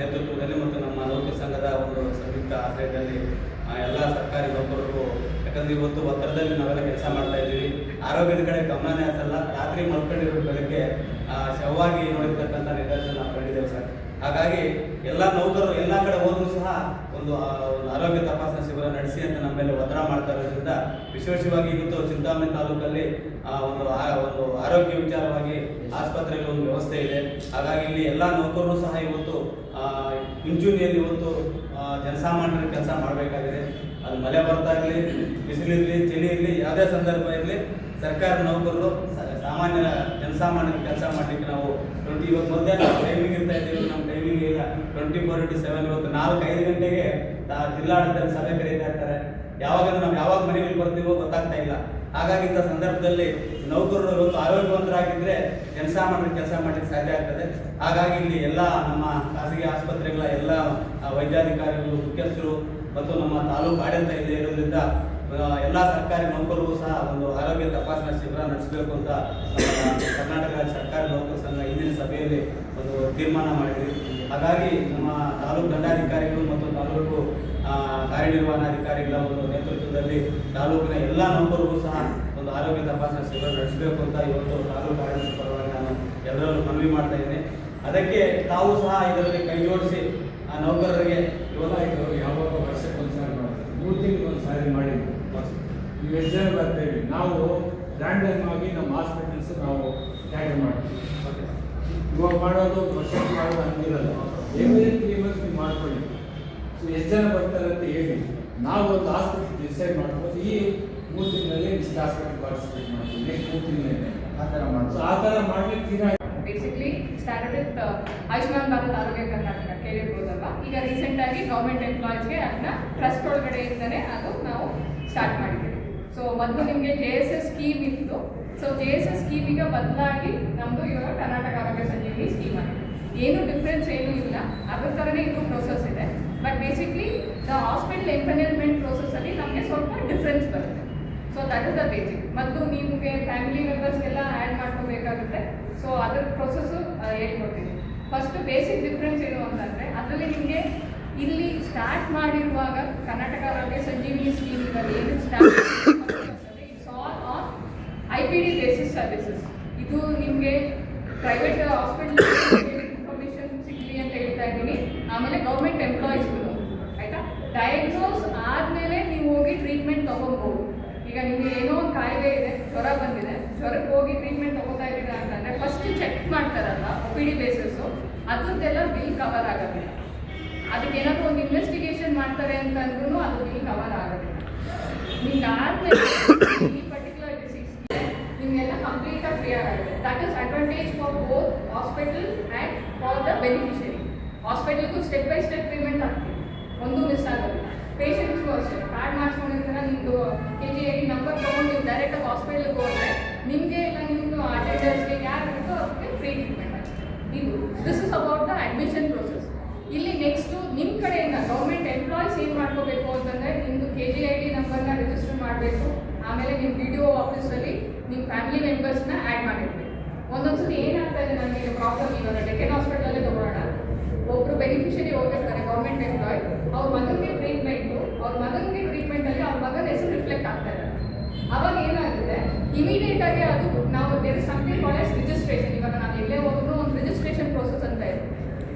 ನೇತೃತ್ವದಲ್ಲಿ ಮತ್ತು ನಮ್ಮ ನೌಕರಿ ಸಂಘದ ಒಂದು ಸಂಯುಕ್ತ ಆಶ್ರಯದಲ್ಲಿ ಎಲ್ಲ ಸರ್ಕಾರಿ ನೌಕರರು, ಯಾಕಂದ್ರೆ ಇವತ್ತು ಒತ್ತಡದಲ್ಲಿ ನಾವೆಲ್ಲ ಕೆಲಸ ಮಾಡ್ತಾ ಇದ್ದೀವಿ. ಆರೋಗ್ಯದ ಕಡೆ ಗಮನನೇ ಹರಿಸಲ್ಲ. ರಾತ್ರಿ ಮಲ್ಕೊಂಡಿರೋ ಬೆಳಗ್ಗೆ ಶವವಾಗಿ ನೋಡಿರ್ತಕ್ಕಂಥ ನಿದರ್ಶನ. ಹಾಗಾಗಿ ಎಲ್ಲ ನೌಕರರು ಎಲ್ಲ ಕಡೆ ಹೋದ್ರೂ ಸಹ ಒಂದು ಆರೋಗ್ಯ ತಪಾಸಣಾ ಶಿಬಿರ ನಡೆಸಿ ಅಂತ ನಮ್ಮ ಮೇಲೆ ಒತ್ತಡ ಮಾಡ್ತಾ ಇರೋದ್ರಿಂದ ವಿಶೇಷವಾಗಿ ಇವತ್ತು ಚಿಂತಾಮಣಿ ತಾಲೂಕಲ್ಲಿ ಆ, ಒಂದು ಒಂದು ಆರೋಗ್ಯ ವಿಚಾರವಾಗಿ ಆಸ್ಪತ್ರೆಗಳ ಒಂದು ವ್ಯವಸ್ಥೆ ಇದೆ. ಹಾಗಾಗಿ ಇಲ್ಲಿ ಎಲ್ಲ ನೌಕರರು ಸಹ ಇವತ್ತು ಮುಂಚೂಣಿಯಲ್ಲಿ ಇವತ್ತು ಜನಸಾಮಾನ್ಯರ ಕೆಲಸ ಮಾಡಬೇಕಾಗಿದೆ. ಅದು ಮಳೆ ಬರ್ತಾ ಇರಲಿ ಬಿಸಿಲಿರಲಿ ಚಳಿ ಇರಲಿ ಯಾವುದೇ ಸಂದರ್ಭ ಇರಲಿ ಸರ್ಕಾರಿ ನೌಕರರು ಸ- ಕೆಲಸ ಜನಸಾಮಾನ್ಯರ ಕೆಲಸ ಮಾಡಲಿಕ್ಕೆ ನಾವು ಟ್ವೆಂಟಿ ಇವತ್ತು ಮಧ್ಯಾಹ್ನ ಟೈಮಿಂಗ್ ಇರ್ತಾ ಇದ್ದೀವಿ, ನಮ್ಮ ಟೈಮಿಂಗ್ ಇಲ್ಲ. ಟ್ವೆಂಟಿ ಫೋರ್ ಇಂಟು ಸೆವೆನ್ ಇವತ್ತು ನಾಲ್ಕು ಐದು ಗಂಟೆಗೆ ಜಿಲ್ಲಾಡಳಿತ ಸಭೆ ಕರೀತಾ ಇರ್ತಾರೆ. ಯಾವಾಗ ನಾವು ಯಾವಾಗ ಮನೆಯಲ್ಲಿ ಬರ್ತೀವೋ ಗೊತ್ತಾಗ್ತಾ ಇಲ್ಲ. ಹಾಗಾಗಿ ಇಂಥ ಸಂದರ್ಭದಲ್ಲಿ ನೌಕರರು ಇವತ್ತು ಆರೋಗ್ಯವಂತರಾಗಿದ್ದರೆ ಜನಸಾಮಾನ್ಯರ ಕೆಲಸ ಮಾಡಲಿಕ್ಕೆ ಸಾಧ್ಯ ಆಗ್ತದೆ. ಹಾಗಾಗಿ ಇಲ್ಲಿ ಎಲ್ಲ ನಮ್ಮ ಖಾಸಗಿ ಆಸ್ಪತ್ರೆಗಳ ಎಲ್ಲ ವೈದ್ಯಾಧಿಕಾರಿಗಳು, ಮುಖ್ಯಸ್ಥರು ಮತ್ತು ನಮ್ಮ ತಾಲೂಕು ಆಡಳಿತ ಇದೆ ಇರೋದ್ರಿಂದ ಎಲ್ಲ ಸರ್ಕಾರಿ ನೌಕರರು ಸಹ ಒಂದು ಆರೋಗ್ಯ ತಪಾಸಣಾ ಶಿಬಿರ ನಡೆಸಬೇಕು ಅಂತ ಕರ್ನಾಟಕ ಸರ್ಕಾರಿ ನೌಕರ ಸಂಘ ಇಂದಿನ ಸಭೆಯಲ್ಲಿ ಒಂದು ತೀರ್ಮಾನ ಮಾಡಿದ್ವಿ. ಹಾಗಾಗಿ ನಮ್ಮ ತಾಲೂಕು ದಂಡಾಧಿಕಾರಿಗಳು ಮತ್ತು ತಾಲೂಕು ಕಾರ್ಯನಿರ್ವಹಣಾಧಿಕಾರಿಗಳ ಒಂದು ನೇತೃತ್ವದಲ್ಲಿ ತಾಲೂಕಿನ ಎಲ್ಲ ನೌಕರರಿಗೂ ಸಹ ಒಂದು ಆರೋಗ್ಯ ತಪಾಸಣಾ ಶಿಬಿರ ನಡೆಸಬೇಕು ಅಂತ ಇವತ್ತು ತಾಲೂಕು ಆಡಳಿತ ಪರವಾಗಿ ನಾನು ಎಲ್ಲರಲ್ಲೂ ಮನವಿ ಮಾಡ್ತಾ ಇದ್ದೇನೆ. ಅದಕ್ಕೆ ತಾವು ಸಹ ಇದರಲ್ಲಿ ಕೈ ಜೋಡಿಸಿ ಆ ನೌಕರರಿಗೆ ಇವಾಗ ಯಾವಾಗ ವರ್ಷಕ್ಕೆ ಒಂದ್ಸಾರಿ ಮಾಡೋದು ಮೂರು ತಿಂಗಳು ಒಂದ್ಸಾರಿ ಮಾಡಿದ್ವಿ ಎಷ್ಟು ಬರ್ತೇವೆ ನಾವು ರ್ಯಾಂಡಮ್ ಆಗಿ ನಮ್ಮ ಹಾಸ್ಪಿಟಲ್ಸ್ ನಾವು ಟ್ಯಾಗ್ ಮಾಡ್ತೀವಿ. ಇವಾಗ ಮಾಡೋದು ವರ್ಷಕ್ಕೆ ಮಾಡೋದು ಹಂಗಿರಲ್ಲ. ಎವ್ರಿ ತ್ರೀ ಮಂತ್ಸ್ ನೀವು ಮಾಡ್ಕೊಳ್ಳಿ. ಸೊ ಎಷ್ಟು ಜನ ಬರ್ತಾರೆ ಅಂತ ಹೇಳಿ ನಾವು ಒಂದು ಹಾಸ್ಪಿಟಲ್ ಡಿಸೈಡ್ ಮಾಡ್ಬೋದು ಈ ಮೂರು ತಿಂಗಳಲ್ಲಿ ಇಷ್ಟು ಹಾಸ್ಪಿಟಲ್ ಪಾರ್ಟಿಸಿಪೇಟ್ ಮಾಡ್ತೀವಿ. ನೆಕ್ಸ್ಟ್ ಮೂರು ತಿಂಗಳಲ್ಲಿ. ಆ ಥರ ಮಾಡಿ ಆ ಥರ ಮಾಡಲಿಕ್ಕೆ ತೀರಾ basically started with Ayushman Bharat Arogya Karnataka ಕೇಳಿರ್ಬೋದಲ್ವಾ? ಈಗ ರೀಸೆಂಟಾಗಿ ಗೌರ್ಮೆಂಟ್ ಎಂಪ್ಲಾಯೀಸ್ಗೆ ಅದನ್ನ ಟ್ರಸ್ಟ್ ಒಳಗಡೆಯಿಂದನೇ ಅದು ನಾವು ಸ್ಟಾರ್ಟ್ ಮಾಡಿದ್ದೀವಿ. ಸೊ ಮೊದಲು ನಿಮಗೆ ಜೆ ಎಸ್ ಎಸ್ ಸ್ಕೀಮ್ ಇತ್ತು. ಸೊ ಜೆ ಎಸ್ ಎಸ್ ಸ್ಕೀಮಿಗೆ ಬದಲಾಗಿ ನಮ್ಮದು ಇವಾಗ ಕರ್ನಾಟಕ ಆರೋಗ್ಯ ಸಂಜೀವಿನಿ ಸ್ಕೀಮ್ ಆಗಿದೆ ಏನು ಡಿಫ್ರೆನ್ಸ್ ಏನೂ ಇಲ್ಲ. ಅದ್ರ ಥರನೇ ಇದು ಪ್ರೋಸೆಸ್ ಇದೆ. But basically the hospital empanelment ಪ್ರೊಸೆಸಲ್ಲಿ ನಮಗೆ ಸ್ವಲ್ಪ ಡಿಫ್ರೆನ್ಸ್ ಬರುತ್ತೆ. So that is the basic ಮತ್ತು ನಿಮಗೆ ಫ್ಯಾಮಿಲಿ ಮೆಂಬರ್ಸ್ಗೆಲ್ಲ ಆ್ಯಡ್ ಮಾಡ್ಕೋಬೇಕಾಗುತ್ತೆ. ಸೊ ಅದ್ರ ಪ್ರೊಸೆಸ್ಸು ಹೇಳ್ಕೊಡ್ತೀನಿ. ಫಸ್ಟ್ ಬೇಸಿಕ್ ಡಿಫ್ರೆನ್ಸ್ ಏನು ಅಂತಂದರೆ, ಅದರಲ್ಲಿ ನಿಮಗೆ ಇಲ್ಲಿ ಸ್ಟಾರ್ಟ್ ಮಾಡಿರುವಾಗ ಕರ್ನಾಟಕ ಆರೋಗ್ಯ ಸಂಜೀವಿನಿ ಸ್ಕೀಮ್ ಇವಾಗ ಏನು start P D basis services ಇದು ನಿಮಗೆ ಪ್ರೈವೇಟ್ ಹಾಸ್ಪಿಟಲ್ ಇನ್ಫಾರ್ಮೇಶನ್ ಸಿಗಲಿ ಅಂತ ಹೇಳ್ತಾ ಇದ್ದೀನಿ. ಆಮೇಲೆ ಗೌರ್ಮೆಂಟ್ ಎಂಪ್ಲಾಯೀಸ್ಗಳು ಆಯಿತಾ? ಡಯಾಗ್ನೋಸ್ ಆದಮೇಲೆ ನೀವು ಹೋಗಿ ಟ್ರೀಟ್ಮೆಂಟ್ ತೊಗೊಬೋದು. ಈಗ ನಿಮಗೆ ಏನೋ ಒಂದು ಕಾಯಿಲೆ ಇದೆ, ಜ್ವರ ಬಂದಿದೆ. ಜ್ವರಕ್ಕೆ ಹೋಗಿ ಟ್ರೀಟ್ಮೆಂಟ್ ತೊಗೋತಾ ಇದ್ದೀರಾ ಅಂತಂದರೆ ಫಸ್ಟ್ ಚೆಕ್ ಮಾಡ್ತಾರಲ್ಲ ಒ ಪಿ ಡಿ ಬೇಸಿಸ್ಸು ಅದ್ರದ್ದೆಲ್ಲ ಬಿಲ್ ಕವರ್ ಆಗೋದಿಲ್ಲ ಅದಕ್ಕೆ ಏನಾದರೂ ಒಂದು ಇನ್ವೆಸ್ಟಿಗೇಷನ್ ಮಾಡ್ತಾರೆ ಅಂತಂದ್ರೂ ಅದು ಬಿಲ್ ಕವರ್ ಆಗೋದಿಲ್ಲ ನಿಮ್ಗೆ ಆದ್ಮೇಲೆ ಕಂಪ್ಲೀಟಾಗಿ ಫ್ರೀ ಆಗುತ್ತೆ that is advantage for both hospital and for the beneficiary ಹಾಸ್ಪಿಟಲ್ಗೂ ಸ್ಟೆಪ್ ಬೈ ಸ್ಟೆಪ್ ಪೇಮೆಂಟ್ ಆಗ್ತೀವಿ ಒಂದು ಮಿಸ್ ಆಗೋದಿಲ್ಲ ಪೇಷಂಟ್ಸ್ಗೂ ಅಷ್ಟೇ. ಕಾರ್ಡ್ ಮಾಡಿಸ್ಕೊಂಡಿರ್ತಾರೆ ನಿಮ್ಮದು ಕೆ ಜಿ ಐ ನಂಬರ್ ತೊಗೊಂಡು ನೀವು ಡೈರೆಕ್ಟಾಗಿ ಹಾಸ್ಪಿಟಲ್ಗೆ ಹೋದರೆ ನಿಮಗೆ ಇಲ್ಲ ನಿಮ್ಮದು ಅಟೆಂಡರ್ಸ್ಗೆ ಯಾರು ಬೇಕೋ ಅವ್ರಿಗೆ ಫ್ರೀ ಟ್ರೀಟ್ಮೆಂಟ್ ಆಗುತ್ತೆ ಇದು this is about the admission process ಇಲ್ಲಿ ನೆಕ್ಸ್ಟು ನಿಮ್ಮ ಕಡೆಯಿಂದ ಗೌರ್ಮೆಂಟ್ ಎಂಪ್ಲಾಯೀಸ್ ಏನು ಮಾಡ್ಕೋಬೇಕು ಅಂತಂದರೆ ನಿಮ್ಮದು ಕೆ ಜಿ ಐ ಡಿ ನಂಬರ್ನ ರಿಜಿಸ್ಟರ್ ಮಾಡಬೇಕು. ಆಮೇಲೆ ನಿಮ್ಮ ಬಿ ಡಿ ಒ ಆಫೀಸಲ್ಲಿ ನಿಮ್ಮ ಫ್ಯಾಮಿಲಿ ಮೆಂಬರ್ಸ್ನ ಆ್ಯಡ್ ಮಾಡಿರ್ಬೇಕು. ಒಂದೊಂದ್ಸತಿ ಏನಾಗ್ತಾ ಇದೆ ನನಗೆ ಪ್ರಾಬ್ಲಮ್ ಇವಾಗ ಡೆಕೆನ್ ಹಾಸ್ಪಿಟಲಲ್ಲೇ ತಗೊಳ್ಳೋಣ. ಒಬ್ಬರು ಬೆನಿಫಿಷರಿ ಹೋಗಿರ್ತಾರೆ ಗೌರ್ಮೆಂಟ್ ಎಂಪ್ಲಾಯ್ ಅವ್ರ ಮಗನಿಗೆ ಟ್ರೀಟ್ಮೆಂಟು ಅವ್ರ ಮಗನಿಗೆ ಟ್ರೀಟ್ಮೆಂಟಲ್ಲಿ ಅವ್ರ ಮಗನ ಹೆಸರು ರಿಫ್ಲೆಕ್ಟ್ ಆಗ್ತಾ ಇದೆ. ಅವಾಗ ಏನಾಗುತ್ತೆ? ಇಮಿಡಿಯೇಟ್ ಆಗಿ ಅದು ನಾವು ದೇರ್ ಸಮಥಿಂಗ್ ಕಾಲೇಜ್ ರಿಜಿಸ್ಟ್ರೇಷನ್ ಇವಾಗ ನಾವು ಎಲ್ಲೇ ಹೋದ್ರು ಒಂದು ರಿಜಿಸ್ಟ್ರೇಷನ್ ಪ್ರೋಸೆಸ್ ಅಂತ ಇದೆ.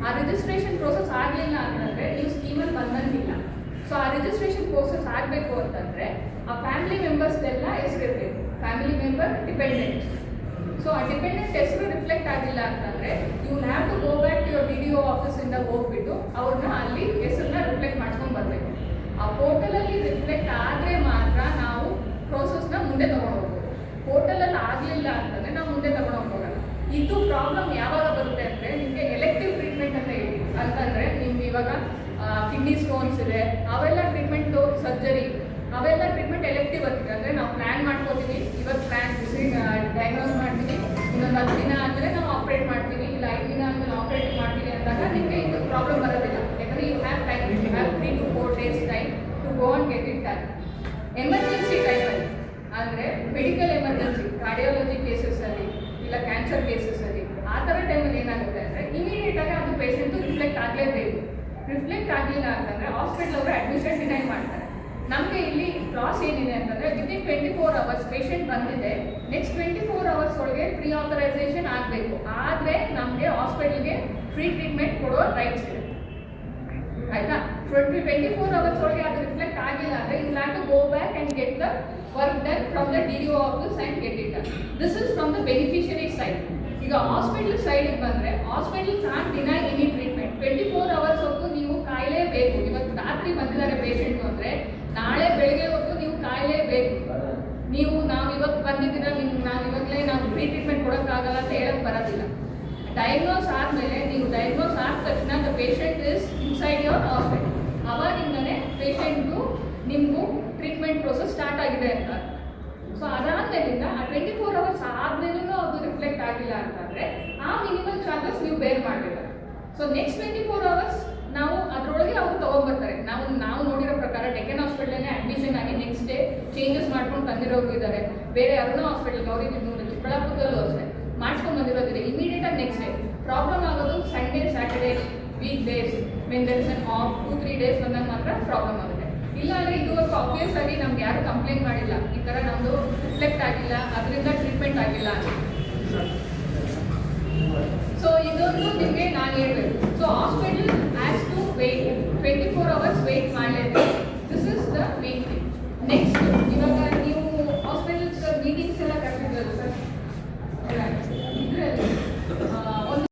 ಆ ರಿಜಿಸ್ಟ್ರೇಷನ್ ಪ್ರೋಸೆಸ್ ಆಗಲಿಲ್ಲ ಅಂತಂದರೆ ನೀವು ಸ್ಕೀಮಲ್ಲಿ ಬಂದಂಗಿಲ್ಲ. ಸೊ ಆ ರಿಜಿಸ್ಟ್ರೇಷನ್ ಪ್ರೋಸೆಸ್ ಆಗಬೇಕು ಅಂತಂದರೆ ಆ ಫ್ಯಾಮಿಲಿ ಮೆಂಬರ್ಸ್ದೆಲ್ಲ ಹೆಸರಿರಬೇಕು. ಫ್ಯಾಮಿಲಿ ಮೆಂಬರ್ ಡಿಪೆಂಡೆಂಟ್ ಸೊ ಆ ಡಿಪೆಂಡೆಂಟ್ ಹೆಸರು ರಿಫ್ಲೆಕ್ಟ್ ಆಗಿಲ್ಲ ಅಂತಂದರೆ you have to go back to your D D O ಆಫೀಸಿಂದ ಹೋಗ್ಬಿಟ್ಟು ಅವ್ರನ್ನ ಅಲ್ಲಿ ಹೆಸರನ್ನ ರಿಫ್ಲೆಕ್ಟ್ ಮಾಡ್ಕೊಂಡು ಬರಬೇಕು. ಆ ಪೋರ್ಟಲಲ್ಲಿ ರಿಫ್ಲೆಕ್ಟ್ ಆದರೆ ಮಾತ್ರ ನಾವು ಪ್ರೋಸೆಸ್ನ ಮುಂದೆ ತೊಗೊಂಡು ಹೋಗ್ಬೋದು. ಪೋರ್ಟಲಲ್ಲಿ ಆಗಲಿಲ್ಲ ಅಂತಂದರೆ ನಾವು ಮುಂದೆ ತೊಗೊಂಡು ಹೋಗೋಲ್ಲ ಇದು ಪ್ರಾಬ್ಲಮ್ ಯಾವಾಗ ಬರುತ್ತೆ ಅಂದರೆ, ನಿಮಗೆ ಎಲೆಕ್ಟಿವ್ ಟ್ರೀಟ್ಮೆಂಟ್ ಅಂತ ಹೇಳಿ. ಅಂತಂದರೆ, ನಿಮ್ಗೆ ಇವಾಗ ಕಿಡ್ನಿ ಸ್ಟೋನ್ಸ್ ಇದೆ, ಅವೆಲ್ಲ ಟ್ರೀಟ್ಮೆಂಟು ಸರ್ಜರಿ ಅವೆಲ್ಲ ಟ್ರೀಟ್ಮೆಂಟ್ ಎಲೆಕ್ಟಿವ್ ಅಂತಿದೆ ಅಂದರೆ ನಾವು ಪ್ಲ್ಯಾನ್ ಮಾಡ್ಕೋತೀವಿ. ಇವತ್ತು ಪ್ಲ್ಯಾನ್ ಡಯಾಗ್ನೋಸ್ ಮಾಡ್ತೀವಿ. ಇನ್ನೊಂದು ಹತ್ತು ದಿನ ಅಂದ್ರೆ ನಾವು ಆಪ್ರೇಟ್ ಮಾಡ್ತೀವಿ. ಇಲ್ಲ ಐದು ದಿನ ಆದಮೇಲೆ ಆಪ್ರೇಟ್ ಮಾಡ್ತೀವಿ ಅಂದಾಗ ನಿಮಗೆ ಇದು ಪ್ರಾಬ್ಲಮ್ ಬರೋದಿಲ್ಲ. ಯಾಕಂದರೆ you have time you have three to four days time to go and get it time emergency ಟೈಮಲ್ಲಿ ಅಂದರೆ ಮೆಡಿಕಲ್ ಎಮರ್ಜೆನ್ಸಿ ಕಾರ್ಡಿಯಾಲಜಿ ಕೇಸಸ್ಸಲ್ಲಿ ಇಲ್ಲ ಕ್ಯಾನ್ಸರ್ ಕೇಸಸ್ಸಲ್ಲಿ ಆ ಥರ ಟೈಮಲ್ಲಿ ಏನಾಗುತ್ತೆ ಅಂದರೆ ಇಮಿಡಿಯೇಟಾಗಿ ಅದು ಪೇಷೆಂಟು ರಿಫ್ಲೆಕ್ಟ್ ಆಗಲೇಬೇಕು. ರಿಫ್ಲೆಕ್ಟ್ ಆಗಲಿಲ್ಲ ಅಂತಂದರೆ ಹಾಸ್ಪಿಟಲ್ ಅವರು ಅಡ್ಮಿಷನ್ ಡಿನೈ ಮಾಡ್ತಾರೆ. ನಮಗೆ ಇಲ್ಲಿ ಲಾಸ್ ಏನಿದೆ ಅಂತಂದರೆ within twenty four hours patient ಬಂದಿದೆ. ನೆಕ್ಸ್ಟ್ ಟ್ವೆಂಟಿ ಫೋರ್ ಅವರ್ಸ್ ಒಳಗೆ ಪ್ರೀ ಆಥರೈಸೇಷನ್ ಆಗಬೇಕು. ಆದರೆ ನಮಗೆ ಹಾಸ್ಪಿಟಲ್ಗೆ ಫ್ರೀ ಟ್ರೀಟ್ಮೆಂಟ್ ಕೊಡೋ ರೈಟ್ಸ್ ಇದೆ. ಆಯ್ತಾ? ಟ್ವೆಂಟಿ ಟ್ವೆಂಟಿ ಫೋರ್ ಅವರ್ಸ್ ಒಳಗೆ ಅದು ರಿಫ್ಲೆಕ್ಟ್ ಆಗಿಲ್ಲ ಅಂದರೆ you have to go back and get the work done from the D D office and get it this is from the beneficiary side ಈಗ hospital ಸೈಡಿಗೆ ಬಂದರೆ hospital ಕಾನ್ ದಿನ any treatment twenty four hours ಹೊತ್ತು ನೀವು ಕಾಯಲೇಬೇಕು. ಇವತ್ತು ರಾತ್ರಿ ಬಂದಿದ್ದಾರೆ ಪೇಷಂಟು ಅಂದರೆ ನಾಳೆ ಬೆಳಗ್ಗೆ ಹೊತ್ತು ನೀವು ಕಾಯಲೇಬೇಕು. ನೀವು ನಾವು ಇವತ್ತು ಬಂದಿದ್ದೀರ ನಿಮ್ಗೆ ನಾವು ಇವಾಗಲೇ ನಾವು ಫ್ರೀ ಟ್ರೀಟ್ಮೆಂಟ್ ಕೊಡೋಕ್ಕಾಗಲ್ಲ ಅಂತ ಹೇಳಕ್ ಬರೋದಿಲ್ಲ. ಡಯಾಗ್ನೋಸ್ ಆದಮೇಲೆ ನೀವು ಡಯಾಗ್ನೋಸ್ ಆದ ತಕ್ಷಣ the patient is inside your hospital ಅವಾಗಿಂದನೇ ಪೇಷಂಟ್ಗೂ ನಿಮಗೂ ಟ್ರೀಟ್ಮೆಂಟ್ ಪ್ರೋಸೆಸ್ ಸ್ಟಾರ್ಟ್ ಆಗಿದೆ ಅಂತ. ಸೊ ಅದಾದ್ಮೇಲಿಂದ ಆ ಟ್ವೆಂಟಿ ಫೋರ್ ಅವರ್ಸ್ ಆದ್ಮೇಲೂ ಅದು ರಿಫ್ಲೆಕ್ಟ್ ಆಗಿಲ್ಲ ಅಂತಂದರೆ ಆ ಮಿನಿಮಮ್ ಚಾರ್ಜಸ್ ನೀವು ಬೇರ್ ಮಾಡಬೇಕು. So next twenty four hours ನಾವು ಅದರೊಳಗೆ ಅವ್ರು ತೊಗೊಂಡ್ಬರ್ತಾರೆ. ನಾವು ನಾವು ನೋಡಿರೋ ಅಡ್ಮಿಷನ್ ಆಗಿ ನೆಕ್ಸ್ಟ್ ಡೇ ಚೇಂಜಸ್ ಮಾಡ್ಕೊಂಡು ಬಂದಿರೋರು ಇದ್ದಾರೆ ಬೇರೆ ಅರುಣ ಹಾಸ್ಪಿಟಲ್ ಅವ್ರಿಗೆ ನೂರು ಚಿಕ್ಕಬಳ್ಳಾಪುರದಲ್ಲೂ ಅಷ್ಟೇ. ಮಾಡ್ಸ್ಕೊಂಡು ಬಂದಿರೋದಿದೆ. ಇಮಿಡಿಯೇಟ್ ಆಗಿ ನೆಕ್ಸ್ಟ್ ಡೇ ಪ್ರಾಬ್ಲಮ್ ಆಗೋದು Sunday Saturday weak days ದರ್ಸ್ on off two three days ಬಂದಾಗ ಮಾತ್ರ ಪ್ರಾಬ್ಲಮ್ ಆಗುತ್ತೆ. ಇಲ್ಲ ಅಂದ್ರೆ ಇದುವರೆಗೂ ಆಬ್ವಿಯಸ್ ಆಗಿ ನಮ್ಗೆ ಯಾರು ಕಂಪ್ಲೇಂಟ್ ಮಾಡಿಲ್ಲ. ಈ ಥರ ನಮ್ಮದು ರಿಫ್ಲೆಕ್ಟ್ ಆಗಿಲ್ಲ. ಅದರಿಂದ ಟ್ರೀಟ್ಮೆಂಟ್ ಆಗಿಲ್ಲ ಅಂತ. ಸೊ ಇದೊಂದು ನಿಮಗೆ ನಾನು ಹೇಳ್ಬೇಕು. So hospital